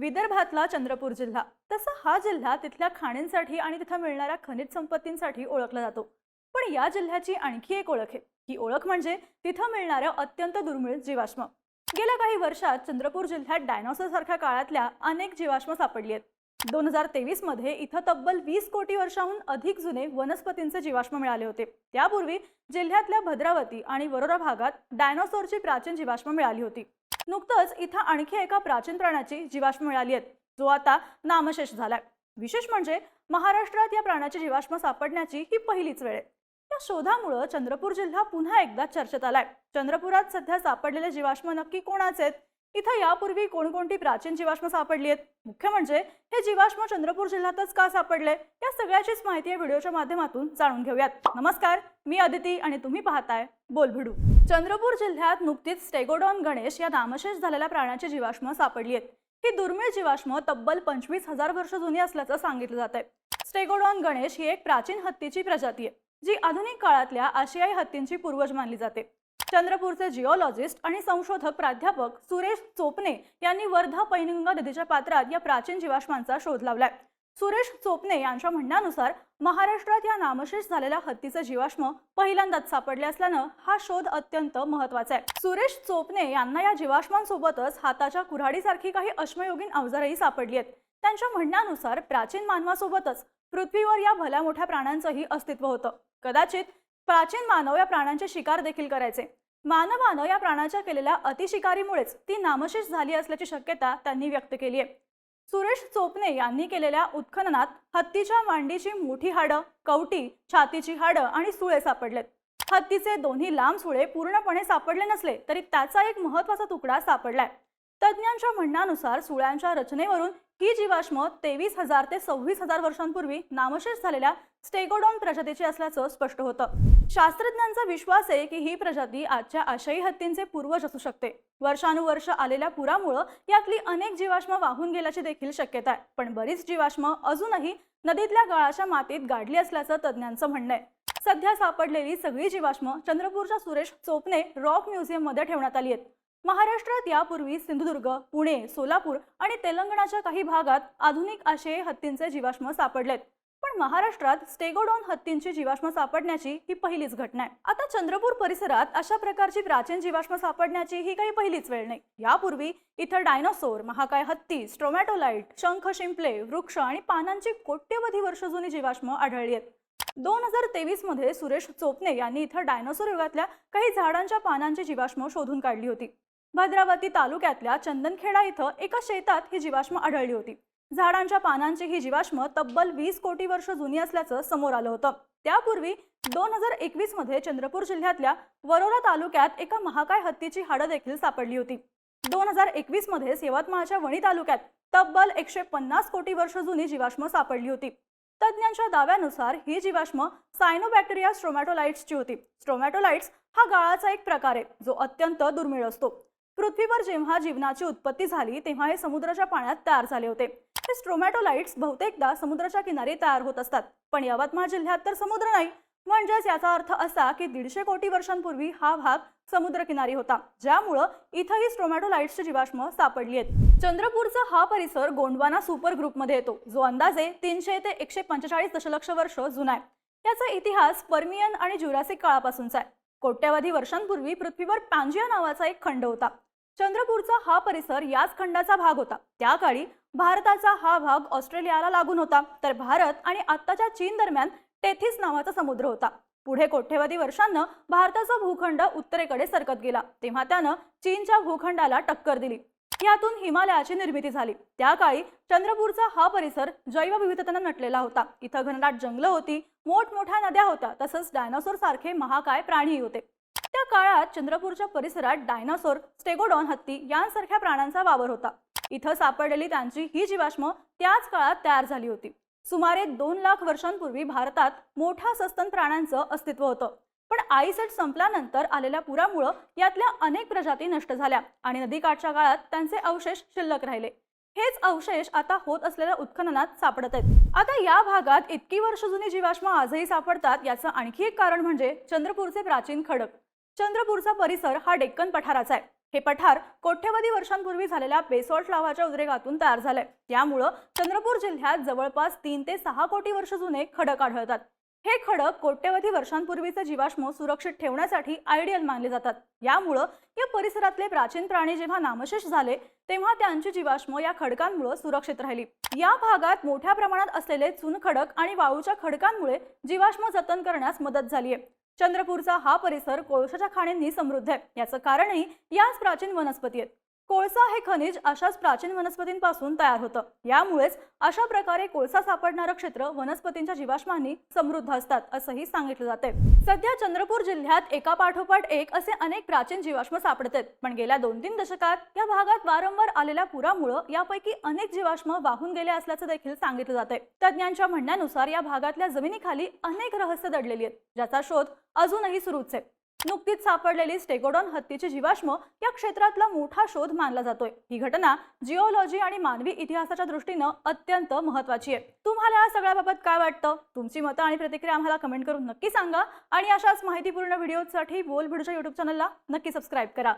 विदर्भातला चंद्रपूर जिल्हा. तसा हा जिल्हा तिथल्या खाणींसाठी आणि तिथं मिळणाऱ्या खनिज संपत्तींसाठी ओळखला जातो. पण या जिल्ह्याची आणखी एक ओळख आहे. ही ओळख म्हणजे तिथं मिळणारं अत्यंत दुर्मिळ जीवाश्म. गेल्या काही वर्षात चंद्रपूर जिल्ह्यात डायनॉसॉर सारख्या काळातल्या अनेक जीवाश्म सापडली आहेत. दोन हजार तेवीसमध्ये इथं तब्बल वीस कोटी वर्षाहून अधिक जुने वनस्पतींचे जीवाश्म मिळाले होते. त्यापूर्वी जिल्ह्यातल्या भद्रावती आणि वरोरा भागात डायनॉसॉरची प्राचीन जीवाश्म मिळाली होती. नुकतंच इथं आणखी एका प्राचीन प्राण्याची जीवाश्म मिळाली आहेत जो आता नामशेष झालाय. विशेष म्हणजे महाराष्ट्रात या प्राण्याची जीवाश्म सापडण्याची ही पहिलीच वेळ आहे. या शोधामुळं चंद्रपूर जिल्हा पुन्हा एकदा चर्चेत आलाय. चंद्रपुरात सध्या सापडलेले जीवाश्म नक्की कोणाचे आहेत? इथं यापूर्वी कोणकोणती प्राचीन जीवाश्म सापडली आहेत? मुख्य म्हणजे हे जीवाश्म चंद्रपूर जिल्ह्यातच का सापडले? या सगळ्याचीच माहिती या व्हिडिओच्या माध्यमातून जाणून घेऊयात. नमस्कार मी अदिती आणि तुम्ही पाहताय बोलभिडू. चंद्रपूर जिल्ह्यात नुकतीच स्टेगोडॉन गणेश या नामशेष झालेल्या प्राण्याची जीवाश्म सापडली आहेत. ही दुर्मिळ जीवाश्म तब्बल पंचवीस हजार वर्ष जुनी असल्याचं सांगितलं जात आहे स्टेगोडॉन गणेश ही एक प्राचीन हत्तीची प्रजाती आहे जी आधुनिक काळातल्या आशियाई हत्तींची पूर्वज मानली जाते. चंद्रपूरचे जिओलॉजिस्ट आणि संशोधक प्राध्यापक सुरेश चोपने यांनी वर्धा पैनगंगा नदीच्या पात्रात या प्राचीन जीवाश्मांचा शोध लावलाय. सुरेश चोपने यांच्या म्हणण्यानुसार महाराष्ट्रात या नामशेष झालेल्या हत्तीचे जीवाश्म पहिल्यांदाच सापडले असल्यानं हा शोध अत्यंत महत्त्वाचा आहे. सुरेश चोपने यांना या जीवाश्मांसोबतच हाताच्या कुऱ्हाडीसारखी काही अश्मयोगीन अवजारही सापडली आहेत. त्यांच्या म्हणण्यानुसार प्राचीन मानवासोबतच पृथ्वीवर या भल्या मोठ्या प्राण्यांचंही अस्तित्व होतं. कदाचित प्राचीन मानव या प्राण्यांचे शिकार देखील करायचे. मानवानं या प्राण्याच्या केलेल्या अतिशिकारीमुळेच ती नामशेष झाली असल्याची शक्यता त्यांनी व्यक्त केली आहे. सुरेश चोपने यांनी केलेल्या उत्खननात हत्तीच्या मांडीची मोठी हाडं कवटी छातीची हाडं आणि सुळे सापडलेत. हत्तीचे दोन्ही लांब सुळे पूर्णपणे सापडले नसले तरी त्याचा एक महत्त्वाचा तुकडा सापडलाय. तज्ज्ञांच्या म्हणण्यानुसार सुळ्यांच्या रचनेवरून ही जीवाश्म तेवीस हजार ते सव्वीस हजार वर्षांपूर्वी नामशेष झालेल्या स्टेगोडॉन प्रजातीची असल्याचं स्पष्ट होतं. शास्त्रज्ञांचा विश्वास आहे की ही प्रजाती आजच्या आशयी हत्तींचे पूर्वज असू शकते. वर्षानुवर्ष आलेल्या पुरामुळं यातली अनेक जीवाश्म वाहून गेल्याची देखील शक्यता आहे. पण बरीच जीवाश्म अजूनही नदीतल्या गाळाच्या मातीत गाडली असल्याचं तज्ज्ञांचं म्हणणं आहे. सध्या सापडलेली सगळी जीवाश्म चंद्रपूरच्या सुरेश चोपने रॉक म्युझियममध्ये ठेवण्यात आली आहेत. महाराष्ट्रात यापूर्वी सिंधुदुर्ग पुणे सोलापूर आणि तेलंगणाच्या काही भागात आधुनिक आशय हत्तींचे जीवाश्म सापडलेत. पण महाराष्ट्रात स्टेगोडॉन हत्तींची जीवाश्म सापडण्याची ही पहिलीच घटना आहे. आता चंद्रपूर परिसरात अशा प्रकारची प्राचीन जीवाश्म सापडण्याची ही काही पहिलीच वेळ नाही. यापूर्वी इथं डायनोसोर महाकाय हत्ती स्ट्रोमॅटोलाइट शंख शिंपले वृक्ष आणि पानांची कोट्यवधी वर्ष जुनी जीवाश्म आढळली आहेत. दोन हजार तेवीसमध्ये सुरेश चोपने यांनी इथं डायनोसोर युगातल्या काही झाडांच्या पानांची जीवाश्म शोधून काढली होती. भद्रावती तालुक्यातल्या चंदनखेडा इथं एका शेतात ही जीवाश्म आढळली होती. झाडांच्या पानांची ही जीवाश्म तब्बल वीस कोटी वर्ष जुनी असल्याचं समोर आलं होतं. त्यापूर्वी दोन हजार एकवीसमध्ये चंद्रपूर जिल्ह्यातल्या वरोरा तालुक्यात एका महाकाय हत्तीची हाडं देखील सापडली होती. दोन हजार एकवीसमध्ये यवतमाळच्या वणी तालुक्यात तब्बल एकशे पन्नास कोटी वर्ष जुनी जीवाश्म सापडली होती. तज्ज्ञांच्या दाव्यानुसार ही जीवाश्म सायनोबॅक्टेरिया स्ट्रोमॅटोलाइट्सची होती. स्ट्रोमॅटोलाइट्स हा गाळाचा एक प्रकार आहे जो अत्यंत दुर्मिळ असतो. पृथ्वीवर जेव्हा जीवनाची उत्पत्ती झाली तेव्हा हे समुद्राच्या पाण्यात तयार झाले होते. हे स्ट्रोमॅटोलाइट्स बहुतेकदा समुद्राच्या किनारी तयार होत असतात. पण यवतमाळ जिल्ह्यात तर समुद्र नाही. म्हणजेच याचा अर्थ असा की दीडशे कोटी वर्षांपूर्वी हा भाग समुद्रकिनारी होता. ज्यामुळं इथंही स्ट्रोमॅटोलाइट्सची जीवाश्म सापडली आहेत. चंद्रपूरचा हा परिसर गोंडवाना सुपर ग्रुपमध्ये येतो. जो अंदाजे तीनशे ते एकशे पंचेचाळीस दशलक्ष वर्ष जुना आहे. याचा इतिहास पर्मियन आणि ज्युरासिक काळापासूनचा आहे. कोट्यवधी वर्षांपूर्वी पृथ्वीवर पॅन्जिया नावाचा एक खंड होता. चंद्रपूरचा हा परिसर याच खंडाचा भाग होता. त्या काळी भारताचा हा भाग ऑस्ट्रेलियाला लागून होता. तर भारत आणि आत्ताच्या चीन दरम्यान टेथिस नावाचा समुद्र होता. पुढे कोट्यवधी वर्षांना भारताचा भूखंड उत्तरेकडे सरकत गेला. तेव्हा त्यानं चीनच्या भूखंडाला टक्कर दिली. यातून हिमालयाची निर्मिती झाली. त्या काळी चंद्रपूरचा हा परिसर जैवविविधतेनं नटलेला होता. इथं घनदाट जंगलं होती. मोठमोठ्या नद्या होत्या. तसंच डायनासोर सारखे महाकाय प्राणीही होते. त्या काळात चंद्रपूरच्या परिसरात डायनासोर स्टेगोडॉन हत्ती यांसारख्या प्राण्यांचा वावर होता. इथं सापडलेली त्यांची ही जीवाश्म त्याच काळात तयार झाली होती. सुमारे दोन लाख वर्षांपूर्वी भारतात मोठ्या सस्तन प्राण्यांचं अस्तित्व होतं. पण आईसेट संपल्यानंतर आलेल्या पुरामुळं यातल्या अनेक प्रजाती नष्ट झाल्या आणि नदीकाठच्या काळात त्यांचे अवशेष शिल्लक राहिले. हेच अवशेष आता होत असलेल्या उत्खननात सापडत आहेत. आता या भागात इतकी वर्ष जुनी जीवाश्म आजही सापडतात याचं आणखी एक कारण म्हणजे चंद्रपूरचे प्राचीन खडक. चंद्रपूरचा परिसर हा डेक्कन पठाराचा आहे. हे पठार कोट्यवधी वर्षांपूर्वी झालेल्या बेसॉल्ट लावाच्या उद्रेकातून तयार झालंय. यामुळं चंद्रपूर जिल्ह्यात जवळपास तीन ते सहा कोटी वर्ष जुने खडक आढळतात. हे खडक कोट्यवधी वर्षांपूर्वीचे जीवाश्म सुरक्षित ठेवण्यासाठी आयडियल मानले जातात. यामुळं या परिसरातले प्राचीन प्राणी जेव्हा नामशेष झाले तेव्हा त्यांची जीवाश्म या खडकांमुळे सुरक्षित राहिली. या भागात मोठ्या प्रमाणात असलेले चुनखडक आणि वाळूच्या खडकांमुळे जीवाश्म जतन करण्यास मदत झाली आहे चंद्रपूरचा हा परिसर कोळशाच्या खाणींनी समृद्ध आहे. याचं कारणही याच प्राचीन वनस्पती आहेत. कोळसा हे खनिज अशाच प्राचीन वनस्पतींपासून तयार होतं. यामुळेच अशा प्रकारे कोळसा सापडणारं क्षेत्र वनस्पतींच्या जीवाश्मांनी समृद्ध असतात असंही सांगितलं जाते सध्या चंद्रपूर जिल्ह्यात एका पाठोपाठ एक असे अनेक प्राचीन जीवाश्म सापडत आहेत पण गेल्या दोन तीन दशकात या भागात वारंवार आलेल्या पुरामुळं यापैकी अनेक जीवाश्म वाहून गेले असल्याचं देखील सांगितलं जाते तज्ज्ञांच्या म्हणण्यानुसार या भागातल्या जमिनीखाली अनेक रहस्य दडलेली आहेत ज्याचा शोध अजूनही सुरूच आहे. नुकतीच सापडलेली स्टेगोडॉन हत्तीची जीवाश्म या क्षेत्रातला मोठा शोध मानला जातोय. ही घटना जिओलॉजी आणि मानवी इतिहासाच्या दृष्टीनं अत्यंत महत्वाची आहे. तुम्हाला या सगळ्याबाबत काय वाटतं? तुमची मतं आणि प्रतिक्रिया आम्हाला कमेंट करून नक्की सांगा आणि अशाच माहितीपूर्ण व्हिडिओसाठी बोल भिडूच्या युट्यूब चॅनलला नक्की सबस्क्राईब करा.